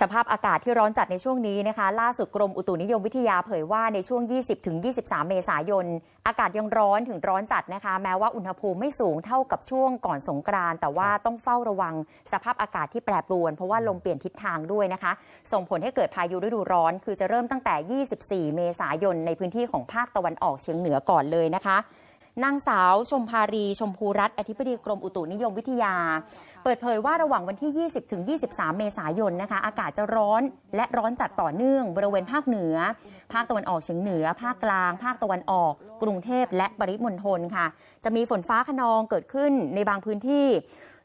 สภาพอากาศที่ร้อนจัดในช่วงนี้นะคะ ล่าสุดกรมอุตุนิยมวิทยาเผยว่าในช่วง 20-23 เมษายน อากาศยังร้อนถึงร้อนจัดนะคะ แม้ว่าอุณหภูมิไม่สูงเท่ากับช่วงก่อนสงกรานต์แต่ว่าต้องเฝ้าระวังสภาพอากาศที่แปรปรวน เพราะว่าลมเปลี่ยนทิศทางด้วยนะคะ ส่งผลให้เกิดพายุฤดูร้อน คือจะเริ่มตั้งแต่ 24 เมษายนในพื้นที่ของภาคตะวันออกเฉียงเหนือก่อนเลยนะคะ นางสาวชมพารีชมพูรัตน์อธิบดีกรมอุตุนิยมวิทยา เปิดเผยว่าระหว่างวันที่ 20 ถึง 23 เมษายนนะคะ อากาศจะร้อนและร้อนจัดต่อเนื่อง บริเวณภาคเหนือ ภาคตะวันออกเฉียงเหนือ ภาคกลาง ภาคตะวันออก กรุงเทพและปริมณฑลค่ะ จะมีฝนฟ้าขนองเกิดขึ้นในบางพื้นที่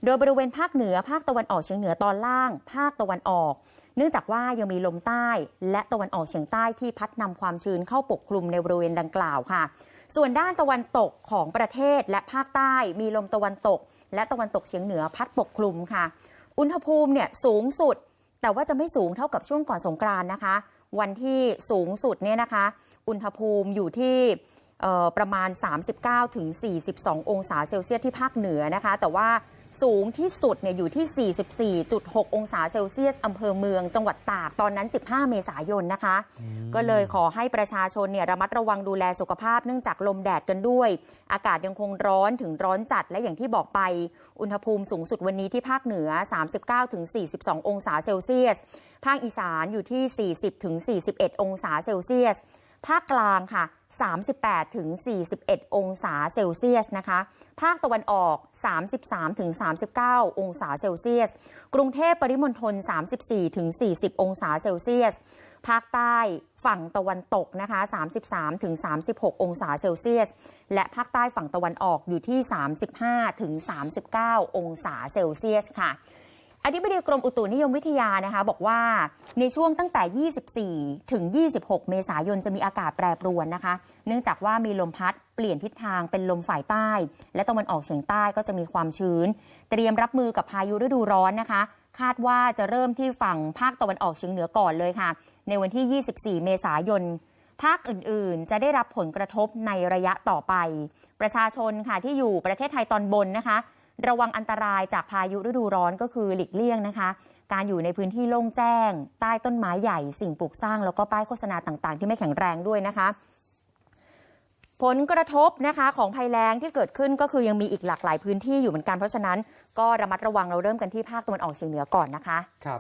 โดยบริเวณภาคเหนือ ภาคตะวันออกเฉียงเหนือตอนล่าง ภาคตะวันออกเนื่องจากว่ายังมีลมใต้ และตะวันออกเฉียงใต้ที่พัดนำความชื้นเข้าปกคลุมในบริเวณดังกล่าวค่ะ ส่วนด้านตะวันตกของประเทศและภาคใต้มีลมตะวันตก และตะวันตกเฉียงเหนือพัดปกคลุมค่ะ อุณหภูมิเนี่ยสูงสุด แต่ว่าจะไม่สูงเท่ากับช่วงก่อนสงกรานต์นะคะ วันที่สูงสุดเนี่ยนะคะ อุณหภูมิอยู่ที่ประมาณ 39ถึง42 องศาเซลเซียสที่ภาคเหนือนะคะ แต่ว่า สูงที่สุดเนี่ยอยู่ที่ 44.6 องศาเซลเซียสอำเภอเมืองจังหวัดตากตอนนั้น 15 เมษายนนะคะ ก็เลยขอให้ประชาชนเนี่ยระมัดระวังดูแลสุขภาพเนื่องจากลมแดดกันด้วย อากาศยังคงร้อนถึงร้อนจัดและอย่างที่บอกไป อุณหภูมิสูงสุดวันนี้ที่ภาคเหนือ 39-42 องศาเซลเซียส ภาคอีสานอยู่ที่ 40-41 องศาเซลเซียส ภาคกลางค่ะ 38ถึง41 องศาเซลเซียสนะคะ ภาคตะวันออก 33ถึง39 องศาเซลเซียส กรุงเทพปริมณฑล34ถึง40 องศาเซลเซียส ภาคใต้ฝั่งตะวันตกนะคะ 33ถึง36 องศาเซลเซียส และภาคใต้ฝั่งตะวันออกอยู่ที่ 35ถึง39 องศาเซลเซียสค่ะ อธิบดีกรมอุตุนิยมวิทยานะคะบอกว่า ในช่วงตั้งแต่ 24 ถึง 26 เมษายนจะมีอากาศแปรปรวนนะคะ เนื่องจากว่ามีลมพัดเปลี่ยนทิศทางเป็นลมฝ่ายใต้ และตะวันออกเฉียงใต้ก็จะมีความชื้น เตรียมรับมือกับพายุฤดูร้อนนะคะ คาดว่าจะเริ่มที่ฝั่งภาคตะวันออกเฉียงเหนือก่อนเลยค่ะ ในวันที่ 24 เมษายนภาคอื่น ๆ จะได้รับผลกระทบในระยะต่อไป ประชาชนค่ะที่อยู่ประเทศไทยตอนบนนะคะ ระวังอันตรายจากพายุฤดูร้อนก็คือหลีกเลี่ยงนะคะ การอยู่ในพื้นที่โล่งแจ้ง ใต้ต้นไม้ใหญ่สิ่งปลูกสร้าง แล้วก็ป้ายโฆษณาต่างๆ ที่ไม่แข็งแรงด้วยนะคะ ผลกระทบนะคะของภัยแล้งที่เกิดขึ้นก็คือยังมีอีกหลากหลายพื้นที่อยู่เหมือนกันเพราะฉะนั้น ก็ระมัดระวังเราเริ่มกันที่ภาคตะวันออกเฉียงเหนือก่อนนะคะครับ